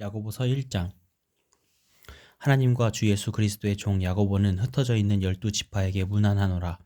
야고보서 1장 하나님과 주 예수 그리스도의 종 야고보는 흩어져 있는 열두 지파에게 문안하노라.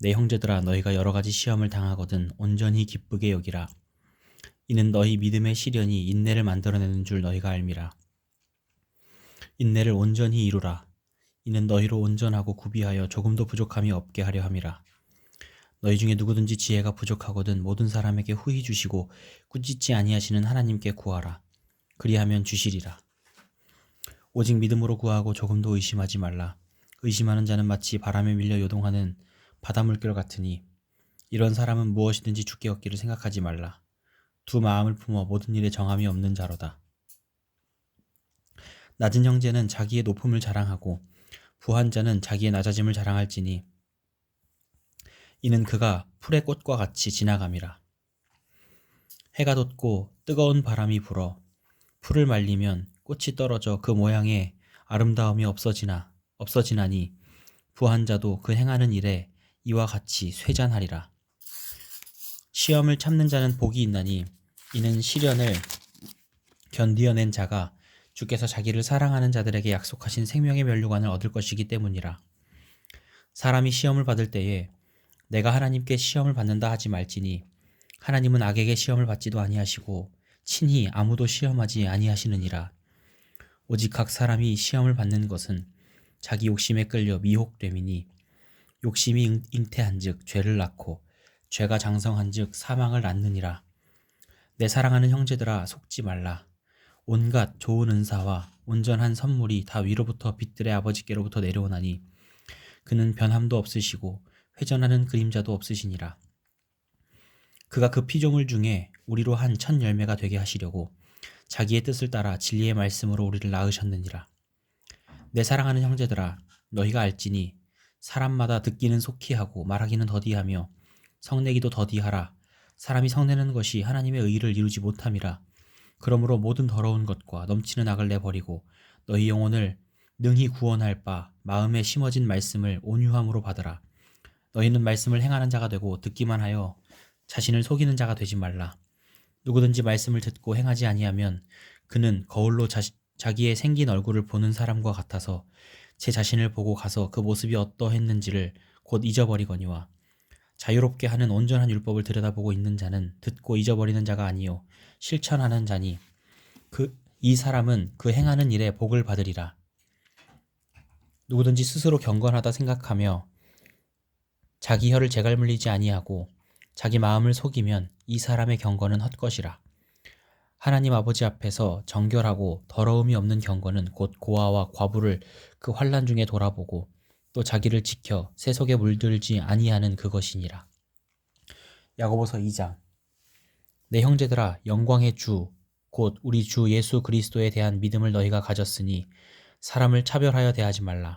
내 형제들아 너희가 여러 가지 시험을 당하거든 온전히 기쁘게 여기라. 이는 너희 믿음의 시련이 인내를 만들어내는 줄 너희가 알미라. 인내를 온전히 이루라. 이는 너희로 온전하고 구비하여 조금도 부족함이 없게 하려 함이라. 너희 중에 누구든지 지혜가 부족하거든 모든 사람에게 후히 주시고 꾸짖지 아니하시는 하나님께 구하라. 그리하면 주시리라. 오직 믿음으로 구하고 조금도 의심하지 말라. 의심하는 자는 마치 바람에 밀려 요동하는 바다 물결 같으니 이런 사람은 무엇이든지 죽게 얻기를 생각하지 말라. 두 마음을 품어 모든 일에 정함이 없는 자로다. 낮은 형제는 자기의 높음을 자랑하고 부한 자는 자기의 낮아짐을 자랑할지니 이는 그가 풀의 꽃과 같이 지나감이라. 해가 돋고 뜨거운 바람이 불어 풀을 말리면 꽃이 떨어져 그 모양의 아름다움이 없어지나 없어지나니 부한 자도 그 행하는 일에 이와 같이 쇠잔하리라. 시험을 참는 자는 복이 있나니 이는 시련을 견디어낸 자가 주께서 자기를 사랑하는 자들에게 약속하신 생명의 면류관을 얻을 것이기 때문이라. 사람이 시험을 받을 때에 내가 하나님께 시험을 받는다 하지 말지니 하나님은 악에게 시험을 받지도 아니하시고 친히 아무도 시험하지 아니하시느니라. 오직 각 사람이 시험을 받는 것은 자기 욕심에 끌려 미혹됨이니 욕심이 잉태한즉 죄를 낳고 죄가 장성한즉 사망을 낳느니라. 내 사랑하는 형제들아 속지 말라. 온갖 좋은 은사와 온전한 선물이 다 위로부터 빛들의 아버지께로부터 내려오나니 그는 변함도 없으시고 회전하는 그림자도 없으시니라. 그가 그 피조물 중에 우리로 한 첫 열매가 되게 하시려고 자기의 뜻을 따라 진리의 말씀으로 우리를 낳으셨느니라. 내 사랑하는 형제들아, 너희가 알지니 사람마다 듣기는 속히 하고 말하기는 더디하며 성내기도 더디하라. 사람이 성내는 것이 하나님의 의를 이루지 못함이라. 그러므로 모든 더러운 것과 넘치는 악을 내버리고 너희 영혼을 능히 구원할 바 마음에 심어진 말씀을 온유함으로 받으라. 너희는 말씀을 행하는 자가 되고 듣기만 하여 자신을 속이는 자가 되지 말라. 누구든지 말씀을 듣고 행하지 아니하면 그는 거울로 자, 자기의 생긴 얼굴을 보는 사람과 같아서 제 자신을 보고 가서 그 모습이 어떠했는지를 곧 잊어버리거니와 자유롭게 하는 온전한 율법을 들여다보고 있는 자는 듣고 잊어버리는 자가 아니요 실천하는 자니 그 이 사람은 그 행하는 일에 복을 받으리라. 누구든지 스스로 경건하다 생각하며 자기 혀를 재갈 물리지 아니하고 자기 마음을 속이면 이 사람의 경건은 헛것이라. 하나님 아버지 앞에서 정결하고 더러움이 없는 경건은 곧 고아와 과부를 그 환란 중에 돌아보고 또 자기를 지켜 세속에 물들지 아니하는 그것이니라. 야고보서 2장 내 형제들아 영광의 주 곧 우리 주 예수 그리스도에 대한 믿음을 너희가 가졌으니 사람을 차별하여 대하지 말라.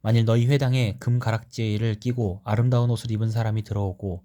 만일 너희 회당에 금 가락지를 끼고 아름다운 옷을 입은 사람이 들어오고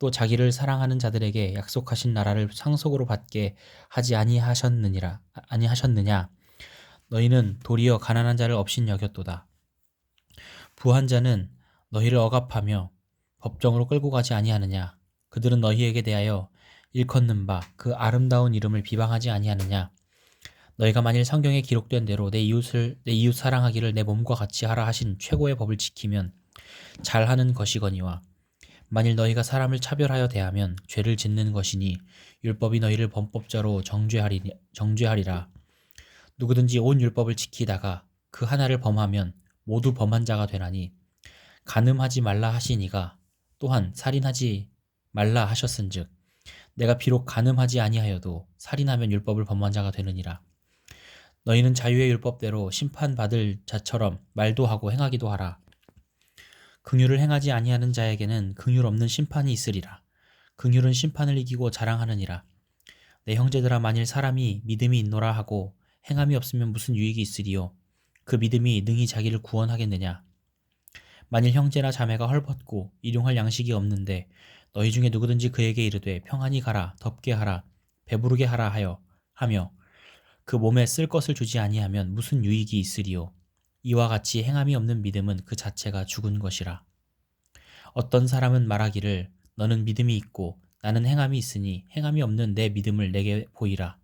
또 자기를 사랑하는 자들에게 약속하신 나라를 상속으로 받게 하지 아니하셨느니라 아니하셨느냐? 너희는 도리어 가난한 자를 없인 여겼도다. 부한 자는 너희를 억압하며 법정으로 끌고 가지 아니하느냐? 그들은 너희에게 대하여 일컫는 바 그 아름다운 이름을 비방하지 아니하느냐? 너희가 만일 성경에 기록된 대로 내 이웃을 내 이웃 사랑하기를 내 몸과 같이 하라 하신 최고의 법을 지키면 잘하는 것이거니와 만일 너희가 사람을 차별하여 대하면 죄를 짓는 것이니 율법이 너희를 범법자로 정죄하리, 정죄하리라. 누구든지 온 율법을 지키다가 그 하나를 범하면 모두 범한 자가 되나니 간음하지 말라 하시니가 또한 살인하지 말라 하셨은즉 내가 비록 간음하지 아니하여도 살인하면 율법을 범한 자가 되느니라. 너희는 자유의 율법대로 심판받을 자처럼 말도 하고 행하기도 하라. 긍휼을 행하지 아니하는 자에게는 긍휼 없는 심판이 있으리라. 긍휼은 심판을 이기고 자랑하느니라. 내 형제들아 만일 사람이 믿음이 있노라 하고 행함이 없으면 무슨 유익이 있으리요 그 믿음이 능히 자기를 구원하겠느냐 만일 형제나 자매가 헐벗고 일용할 양식이 없는데 너희 중에 누구든지 그에게 이르되 평안히 가라 덥게 하라 배부르게 하라 하여 하며 그 몸에 쓸 것을 주지 아니하면 무슨 유익이 있으리요 이와 같이 행함이 없는 믿음은 그 자체가 죽은 것이라. 어떤 사람은 말하기를 너는 믿음이 있고 나는 행함이 있으니 행함이 없는 내 믿음을 내게 보이라.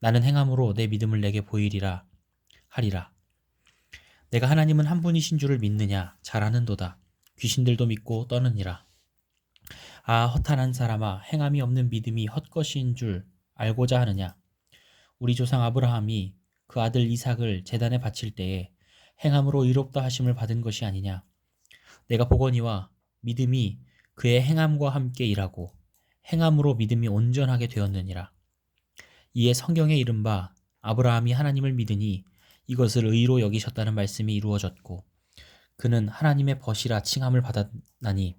나는 행함으로 내 믿음을 내게 보이리라 하리라. 내가 하나님은 한 분이신 줄을 믿느냐? 잘하는도다. 귀신들도 믿고 떠느니라. 아 허탄한 사람아 행함이 없는 믿음이 헛것인 줄 알고자 하느냐? 우리 조상 아브라함이 그 아들 이삭을 제단에 바칠 때에 행함으로 의롭다 하심을 받은 것이 아니냐. 내가 보거니와 믿음이 그의 행함과 함께 일하고 행함으로 믿음이 온전하게 되었느니라. 이에 성경에 이른바 아브라함이 하나님을 믿으니 이것을 의로 여기셨다는 말씀이 이루어졌고 그는 하나님의 벗이라 칭함을 받았나니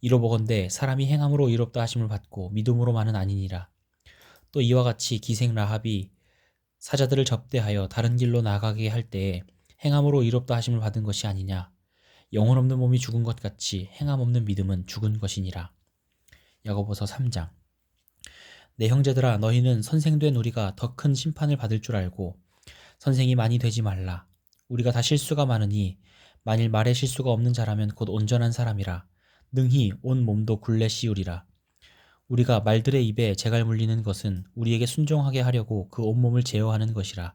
이로 보건대 사람이 행함으로 의롭다 하심을 받고 믿음으로만은 아니니라. 또 이와 같이 기생 라합이 사자들을 접대하여 다른 길로 나가게 할 때에 행함으로 의롭다 하심을 받은 것이 아니냐. 영혼 없는 몸이 죽은 것 같이 행함 없는 믿음은 죽은 것이니라. 야고보서 3장. 내 형제들아 너희는 선생된 우리가 더 큰 심판을 받을 줄 알고 선생이 많이 되지 말라. 우리가 다 실수가 많으니 만일 말에 실수가 없는 자라면 곧 온전한 사람이라. 능히 온 몸도 굴레 씌우리라. 우리가 말들의 입에 재갈 물리는 것은 우리에게 순종하게 하려고 그 온몸을 제어하는 것이라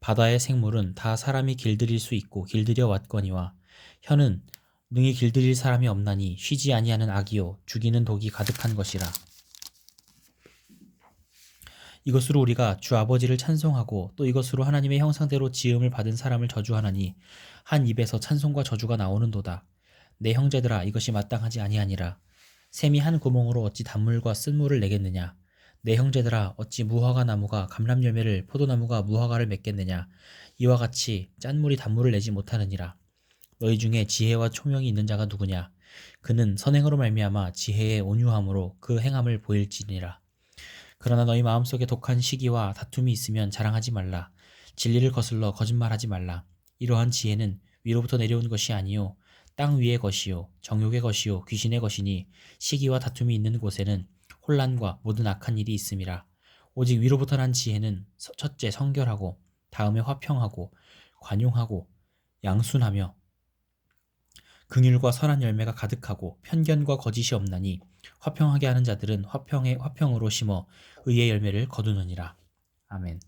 바다의 생물은 다 사람이 길들일 수 있고 길들여 왔거니와 혀는 능히 길들일 사람이 없나니 쉬지 아니하는 악이요 죽이는 독이 가득한 것이라. 이것으로 우리가 주 아버지를 찬송하고 또 이것으로 하나님의 형상대로 지음을 받은 사람을 저주하나니 한 입에서 찬송과 저주가 나오는도다. 내 형제들아 이것이 마땅하지 아니하니라. 샘이 한 구멍으로 어찌 단물과 쓴물을 내겠느냐 내 형제들아 어찌 무화과 나무가 감람 열매를 포도나무가 무화과를 맺겠느냐? 이와 같이 짠물이 단물을 내지 못하느니라. 너희 중에 지혜와 초명이 있는 자가 누구냐? 그는 선행으로 말미암아 지혜의 온유함으로 그 행함을 보일지니라. 그러나 너희 마음속에 독한 시기와 다툼이 있으면 자랑하지 말라. 진리를 거슬러 거짓말하지 말라. 이러한 지혜는 위로부터 내려온 것이 아니요 땅 위의 것이요 정욕의 것이요 귀신의 것이니 시기와 다툼이 있는 곳에는 혼란과 모든 악한 일이 있음이라 오직 위로부터 난 지혜는 첫째 성결하고 다음에 화평하고 관용하고 양순하며 긍휼과 선한 열매가 가득하고 편견과 거짓이 없나니 화평하게 하는 자들은 화평의 화평으로 심어 의의 열매를 거두느니라. 아멘.